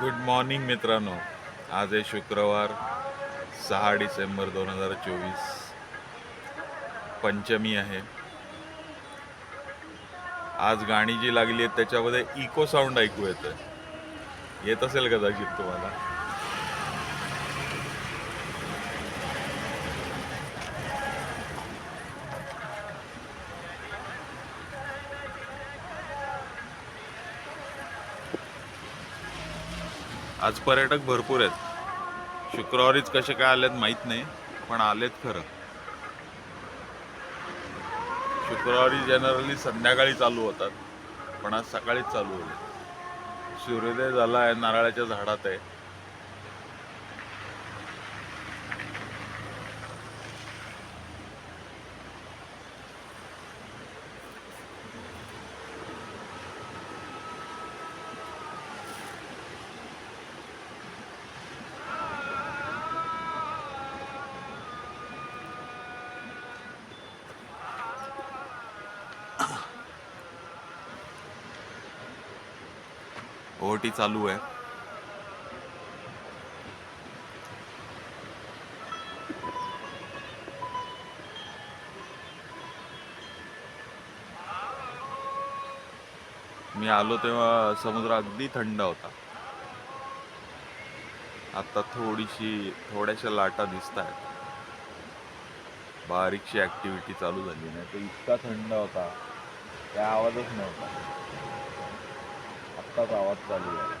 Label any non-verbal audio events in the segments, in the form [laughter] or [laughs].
Good morning मित्रांनो. आज आहे शुक्रवार सहा डिसेंबर दोन हजार चोवीस. पंचमी आहे. आज गाणी जी लागली आहेत त्याच्यामध्ये इको साऊंड ऐकू येतं येत असेल कदाचित तुम्हाला. आज पर्यटक भरपूर आहेत. शुक्रवारीच कसे काय आलेत माहीत नाही पण आलेत खरं. शुक्रवारी जनरली संध्याकाळी चालू होतात पण आज सकाळीच चालू होते सूर्योदय झाला आहे नारळाच्या झाडात आहे. ओटी चालू आहे. मी आलो तेव्हा समुद्र अगदी थंड होता. आता थोडीशी थोड्याशा लाटा दिसत आहेत बारीकशी ऍक्टिव्हिटी चालू झाली नाही तर इतका थंड होता. त्या आवाजच नव्हता. आत्ताच आवाज चालू आहे.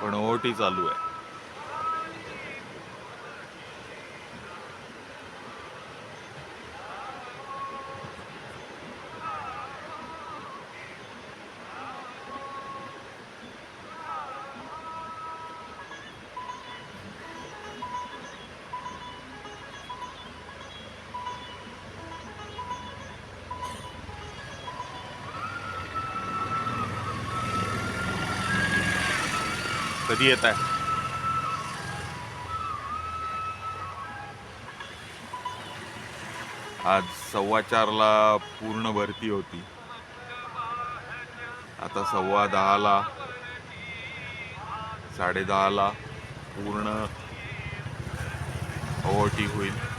पण ओटी चालू आहे. कधी येत आहे? आज सव्वा चारला पूर्ण भरती होती. आता सव्वा दहाला साडे दहाला पूर्ण ओटी होईल.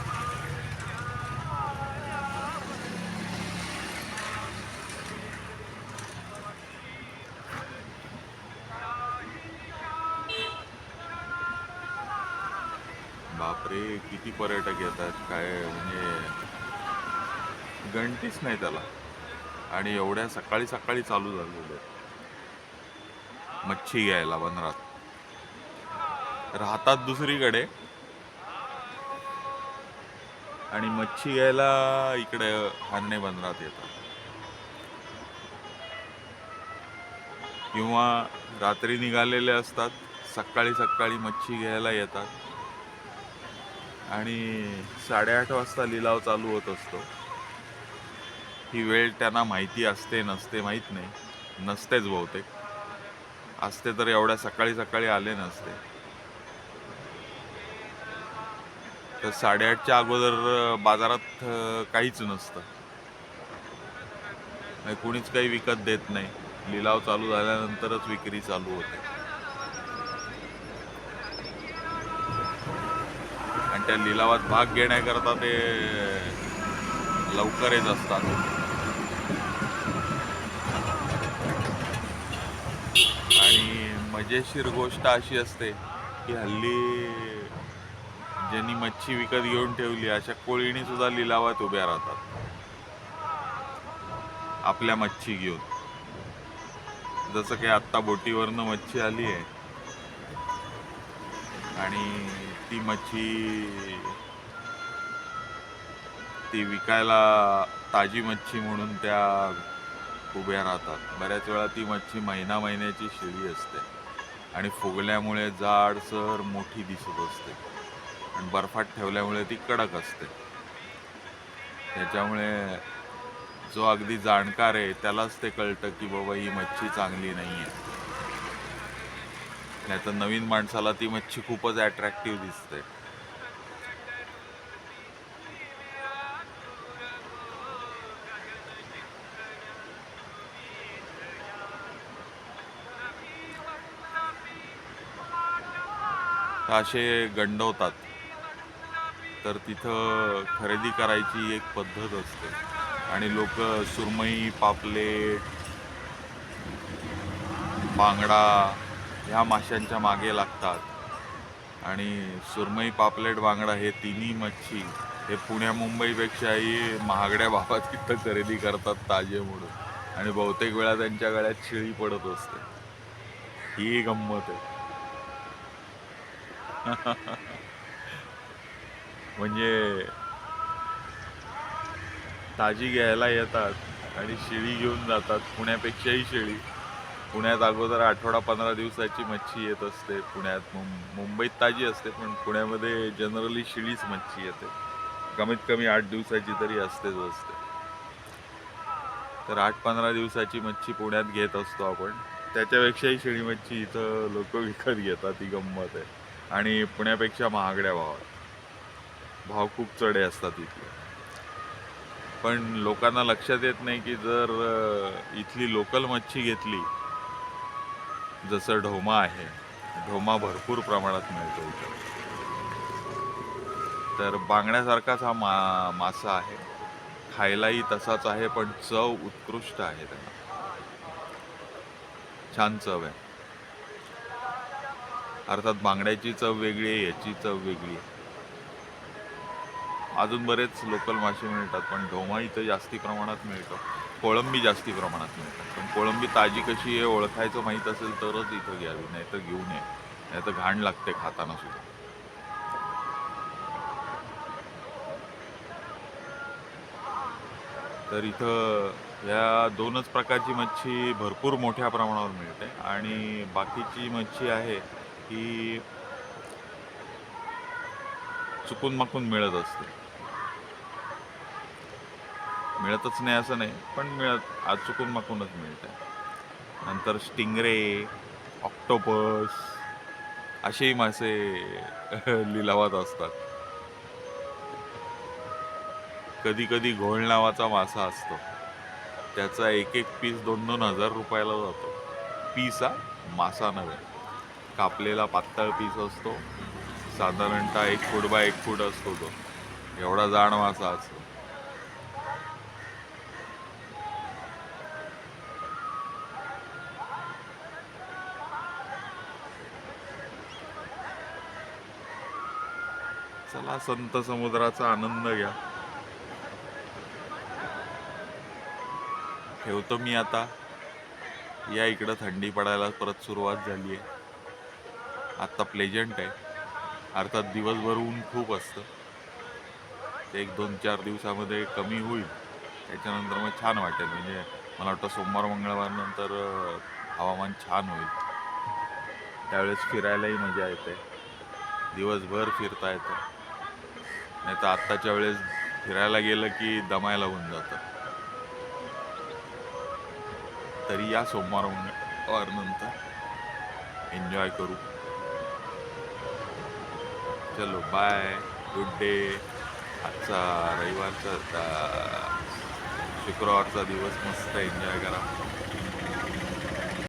किती पर्यटक येतात काय म्हणजे गणतीच नाही त्याला. आणि एवढ्या सकाळी सकाळी चालू झालेलं आहे. मच्छी घ्यायला बंदरात राहतात दुसरीकडे. आणि मच्छी घ्यायला इकडे हारणे बंदरात येतात. किंवा रात्री निघालेले असतात सकाळी सकाळी मच्छी घ्यायला येतात. आणि साडेआठ वाजता लिलाव चालू होत असतो. ही वेळ त्यांना माहिती असते नसते माहीत नाही. नसतेच बहुतेक. असते तर एवढ्या सकाळी सकाळी आले नसते. तर साडेआठच्या अगोदर बाजारात काहीच नसतं. नाही कुणीच काही विकत देत नाही. लिलाव चालू झाल्यानंतरच विक्री चालू होते. आणि त्या लिलावात भाग घेण्याकरता ते लवकर येत असतात. आणि मजेशीर गोष्ट अशी असते की हल्ली ज्यांनी मच्छी विकत घेऊन ठेवली अशा कोळीणी सुद्धा लिलावात उभ्या राहतात. आपल्या मच्छी घेऊन. जसं की आत्ता बोटीवरनं मच्छी आली आहे आणि ती मच्छी ती विकायला ताजी मच्छी म्हणून त्या उभ्या राहतात. बऱ्याच वेळा ती मच्छी महिना महिन्याची शिळी असते आणि फुगल्यामुळे जाडसर मोठी दिसत असते आणि बर्फात ठेवल्यामुळे ती कडक असते. त्याच्यामुळे जो अगदी जाणकार आहे त्यालाच ते कळतं की बाबा ही मच्छी चांगली नाही आहे नाही तर नवीन माणसाला ती मच्छी खूपच अट्रॅक्टिव्ह दिसते. असे गंडवतात. तर तिथं खरेदी करायची एक पद्धत असते. आणि लोक सुरमई पापलेट बांगडा ह्या माशांच्या मागे लागतात. आणि सुरमई पापलेट बांगडा हे तिन्ही मच्छी हे पुण्या मुंबईपेक्षाही महागड्या भावात तिथं खरेदी करतात ताजे म्हणून. आणि बहुतेक वेळा त्यांच्या गळ्यात शिळी पडत असते. ही गंमत आहे. [laughs] म्हणजे ताजी घ्यायला येतात आणि शिळी घेऊन जातात. पुण्यापेक्षाही शिळी. पुण्यात अगोदर आठवडा पंधरा दिवसाची मच्छी येत असते. पुण्यात मुंबईत ताजी असते पण पुण्यामध्ये जनरली शिळीच मच्छी येते. कमीत कमी आठ दिवसाची तरी असतेच असते. तर आठ पंधरा दिवसाची मच्छी पुण्यात घेत असतो आपण. त्याच्यापेक्षाही शिळी मच्छी इथं लोक विकत घेतात ही गंमत आहे. आणि पुण्यापेक्षा महागड्या भावात. भाव खूप चढे असतात इथले. पण लोकांना लक्षात येत नाही की जर इथली लोकल मच्छी घेतली जसं ढोमा आहे ढोमा भरपूर प्रमाणात मिळतो इथं. तर बांगड्यासारखाच हा मा मासा आहे. खायलाही तसाच आहे पण चव उत्कृष्ट आहे त्याला. छान चव आहे. अर्थात बांगड्याची चव वेगळी आहे याची चव वेगळी आहे. अजून बरेच लोकल मासे मिळतात पण ढोमा इथं जास्ती प्रमाणात मिळतो. कोळंबी जास्ती प्रमाणात मिळतात. पण कोळंबी ताजी कशी आहे ओळखायचं माहीत असेल तरच इथं घ्यावी नाही तर घेऊ नये. नाही तर घाण लागते खाताना सुद्धा. तर इथं या दोनच प्रकारची मच्छी भरपूर मोठ्या प्रमाणावर मिळते. आणि बाकीची मच्छी आहे ही चुकून माकून मिळत असते. मिळतच नाही असं नाही पण मिळत आज चुकून माकूनच आहे नंतर स्टिंगरे ऑक्टोपस असेही मासे [laughs] लिलावात असतात. कधी कधी घोळ नावाचा मासा असतो. त्याचा एक एक पीस दोन दोन हजार रुपयाला जातो. पीस हा मासा नव्हे. कापलेला पातळ पीस असतो. साधारणतः एक फूट बाय एक फूट असतो तो. एवढा जाड मासा असतो. चला संत समुद्राचा आनंद घ्या. ठेवतो मी आता. या इकडं थंडी पडायला परत सुरुवात झाली आहे आत्ता प्लेजंट आहे. अर्थात दिवसभर ऊन खूप असतं. ते एक दोन चार दिवसामध्ये कमी होईल. त्याच्यानंतर मग छान वाटेल. म्हणजे मला वाटतं सोमवार मंगळवार नंतर हवामान छान होईल. त्यावेळेस फिरायलाही मजा येते. दिवसभर फिरता येतं. नाही तर आत्ताच्या वेळेस फिरायला गेलं की दमायला होऊन जातं. तरी या सोमवार नंतर एन्जॉय करू. चलो बाय गुड डे आजचा रविवारचा शुक्रवारचा दिवस मस्त एन्जॉय करा.